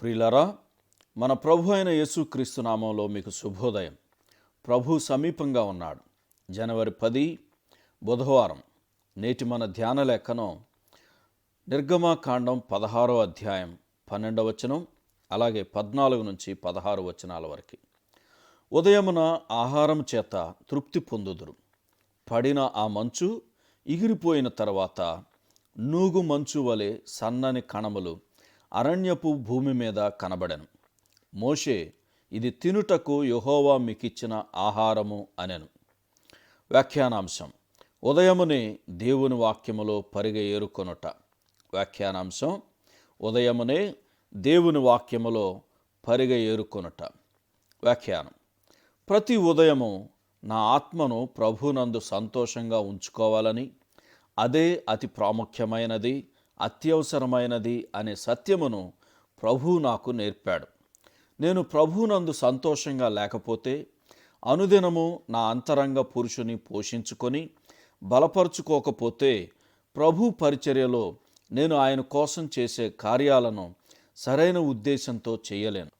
ప్రియులరా మన ప్రభు అయిన యేసుక్రీస్తు నామంలో మీకు శుభోదయం. ప్రభు సమీపంగా ఉన్నాడు. జనవరి పది బుధవారం నేటి మన ధ్యాన లేఖనం నిర్గమాకాండం పదహారో అధ్యాయం పన్నెండవ వచనం అలాగే పద్నాలుగు నుంచి పదహారు వచనాల వరకు. ఉదయమున ఆహారం చేత తృప్తి పొందుదురు. పడిన ఆ మంచు ఎగిరిపోయిన తర్వాత నూగు మంచు వలె సన్నని కణములు అరణ్యపు భూమి మీద కనబడెను. మోషే ఇది తినుటకు యహోవా మీకిచ్చిన ఆహారము అనెను. వ్యాఖ్యానాంశం ఉదయమునే దేవుని వాక్యములో పరిగ ఏరుకొనుట. వ్యాఖ్యానాంశం ఉదయమునే దేవుని వాక్యములో పరిగ ఏరుకొనుట. వ్యాఖ్యానం ప్రతి ఉదయము నా ఆత్మను ప్రభునందు సంతోషంగా ఉంచుకోవాలని అదే అతి ప్రాముఖ్యమైనది అత్యవసరమైనది అనే సత్యమును ప్రభు నాకు నేర్పాడు. నేను ప్రభునందు సంతోషంగా లేకపోతే అనుదినము నా అంతరంగ పురుషుని పోషించుకొని బలపరుచుకోకపోతే ప్రభు పరిచర్యలో నేను ఆయన కోసం చేసే కార్యాలను సరైన ఉద్దేశంతో చేయలేను.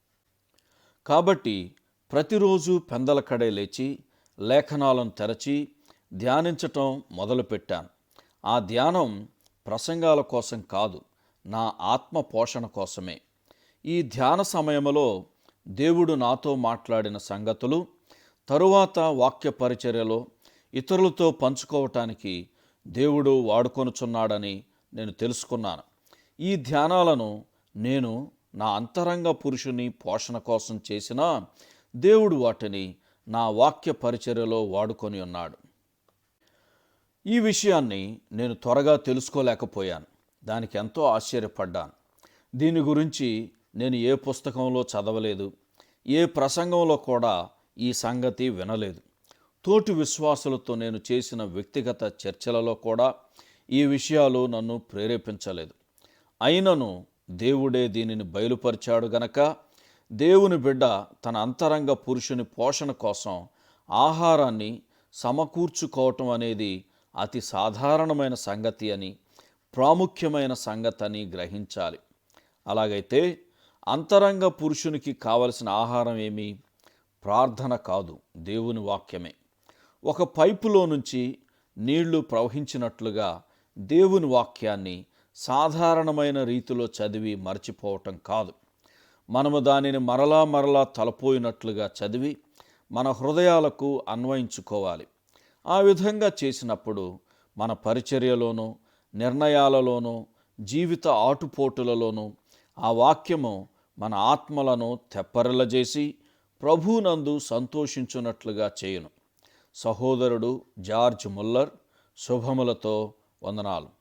కాబట్టి ప్రతిరోజు పెందలకడే లేచి లేఖనాలను తెరచి ధ్యానించటం మొదలుపెట్టాను. ఆ ధ్యానం ప్రసంగాల కోసం కాదు నా ఆత్మ పోషణ కోసమే. ఈ ధ్యాన సమయంలో దేవుడు నాతో మాట్లాడిన సంగతులు తరువాత వాక్య పరిచర్యలో ఇతరులతో పంచుకోవటానికి దేవుడు వాడుకొనుచున్నాడని నేను తెలుసుకున్నాను. ఈ ధ్యానాలను నేను నా అంతరంగ పురుషుని పోషణ కోసం చేసినా దేవుడు వాటిని నా వాక్య పరిచర్యలో వాడుకొని ఉన్నాడు. ఈ విషయాన్ని నేను త్వరగా తెలుసుకోలేకపోయాను. దానికి ఎంతో ఆశ్చర్యపడ్డాను. దీని గురించి నేను ఏ పుస్తకంలో చదవలేదు ఏ ప్రసంగంలో కూడా ఈ సంగతి వినలేదు. తోటి విశ్వాసులతో నేను చేసిన వ్యక్తిగత చర్చలలో కూడా ఈ విషయాలు నన్ను ప్రేరేపించలేదు. అయినను దేవుడే దీనిని బయలుపరిచాడు గనక దేవుని బిడ్డ తన అంతరంగ పురుషుని పోషణ కోసం ఆహారాన్ని సమకూర్చుకోవటం అనేది అతి సాధారణమైన సంగతి అని ప్రాముఖ్యమైన సంగతి అని గ్రహించాలి. అలాగైతే అంతరంగ పురుషునికి కావలసిన ఆహారం ఏమి? ప్రార్థన కాదు దేవుని వాక్యమే. ఒక పైపులో నుంచి నీళ్ళు ప్రవహించినట్లుగా దేవుని వాక్యాన్ని సాధారణమైన రీతిలో చదివి మర్చిపోవటం కాదు. మనము దానిని మరలా మరలా తలపోయినట్లుగా చదివి మన హృదయాలకు అన్వయించుకోవాలి. ఆ విధంగా చేసినప్పుడు మన పరిచర్యలోనూ నిర్ణయాలలోనూ జీవిత ఆటుపోటులలోనూ ఆ వాక్యము మన ఆత్మలను తెప్పరిల్లజేసి ప్రభునందు సంతోషించున్నట్లుగా చేయను. సహోదరుడు జార్జ్ ముల్లర్ శుభములతో వందనాలు.